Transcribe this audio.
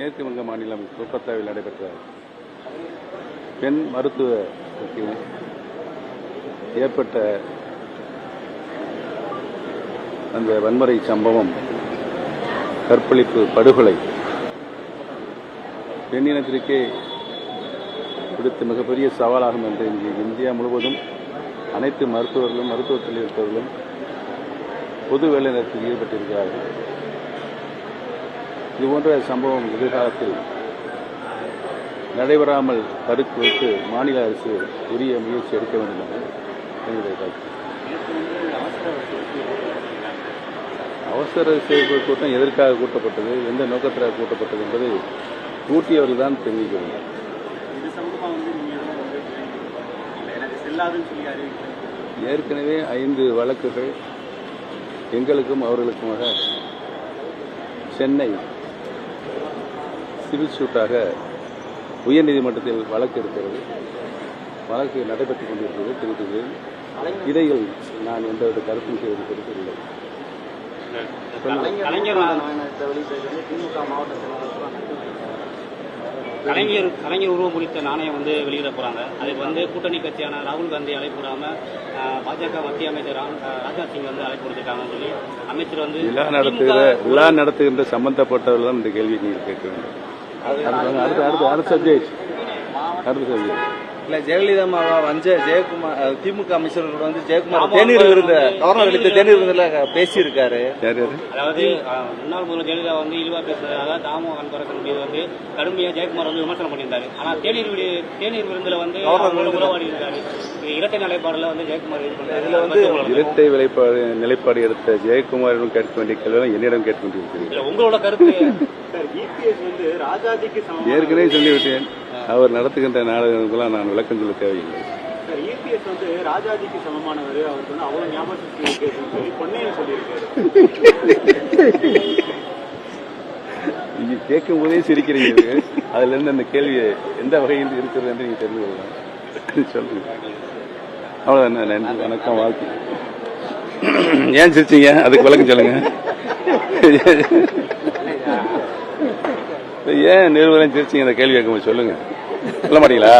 மேற்கு வங்க மாநிலம் கொல்கத்தாவில் நடைபெற்ற பெண் மருத்துவருக்கு ஏற்பட்ட அந்த வன்முறை சம்பவம் கற்பழிப்பு படுகொலை பெண்ணினத்திற்கே கொடுத்து மிகப்பெரிய சவாலாகும் என்று இங்கு இந்தியா முழுவதும் அனைத்து மருத்துவர்களும் மருத்துவத்தில் இருப்பவர்களும் பொது வேலை வேலைநிறுத்தத்தில் ஈடுபட்டிருக்கிறார்கள். இதுபோன்ற சம்பவம் எதிர்காலத்தில் நடைபெறாமல் தடுத்து மாநில அரசு உரிய முயற்சி எடுக்க வேண்டும் என்று என்னுடைய கருத்து. அவசர சேவை கூட்டம் எதற்காக கூட்டப்பட்டது எந்த நோக்கத்திற்காக கூட்டப்பட்டது என்பதை கூட்டியவர்கள் தான் தெரிவிக்க வேண்டும். ஏற்கனவே ஐந்து வழக்குகள் எங்களுக்கும் அவர்களுக்குமாக சென்னை சிவில் சூட்டாக உயர்நீதிமன்றத்தில் வழக்கு இருக்கிறது. வழக்கு நடைபெற்றுக் கொண்டிருக்கிறது தெரிவித்துள்ளேன். இதையில் நான் எந்தவித கருத்தும் செய்வது இல்லை கலைஞர் கலைஞர் கலைஞர் உருவம் குறித்த நாணயம் வந்து வெளியிட போறாங்க. அதுக்கு வந்து கூட்டணி கட்சியான ராகுல் காந்தி அழைப்பு விடாம ஆஹ், பாஜக மத்திய அமைச்சர் ராஜ்நாத் சிங் வந்து அழைப்பு கொடுத்திருக்காங்கன்னு சொல்லி அமைச்சர் வந்து விழா நடத்துகிற விழா நடத்துகின்ற சம்பந்தப்பட்டவர்கள் இந்த கேள்வியை நீங்கள் கேட்க வேண்டும். அடுத்து அடுத்து அடுத்து சப்ஜெக்ட் அடுத்த சப்ஜெக்ட் இல்ல ஜெயலலிதா அம்மாவா வஞ்ச ஜெயக்குமார் திமுக அமைச்சர்கள் வந்து ஜெயக்குமார் தேநீர் கவர்னர் பேசியிருக்காரு. யார் அதாவது முன்னாள் முதல்வர் ஜெயலலிதா வந்து இழிவா பேசுறதாக தாமோ அன்பரசன் மீது வந்து கடுமையா ஜெயக்குமார் வந்து விமர்சனம் பண்ணியிருந்தாரு. ஆனா தேநீர் தேநீர் விருந்துல வந்து உறவாடி இருக்காரு இரட்டை நிலைப்பாடுல வந்து ஜெயக்குமார் இதுல வந்து இரட்டை நிலைப்பாடு நிலைப்பாடு எடுத்த ஜெயக்குமாரிடம் கேட்க வேண்டிய கேள்வி என்னிடம் கேட்க வேண்டியிருக்கிறீர்கள் இல்ல உங்களோட கருத்து ஏற்கனவே சொல்லிவிட்டேன். அவர் நடத்துகின்ற நாடகங்களுக்கெல்லாம் நான் விளக்கம் சொல்ல தேவையில்லை. இபிஎஸ் வந்து ராஜாஜிக்கு சமமானவர் அவருக்கு வந்து அவ்வளவு ஞாபகம் இருக்குன்னு சொல்லி பொன்னையன் சொல்லியிருக்காரு. நீங்க கேட்கும் போதே சிரிக்கிறீங்க. அதுல இருந்து அந்த கேள்வி எந்த வகையில் இருக்கிறது என்று நீங்க தெரிந்து கொள்ளலாம். சொல்லுங்க. அவ்வளவுதான். நன்றி. வணக்கம் வாழ்த்து. ஏன் சிரிச்சீங்க? அதுக்கு விளக்கம் சொல்லுங்க. ஏன் நிறுவனம் சிரிச்சிங்க? இந்த கேள்வி கேட்கும்போது சொல்லுங்க. சொல்ல மாட்டீங்களா?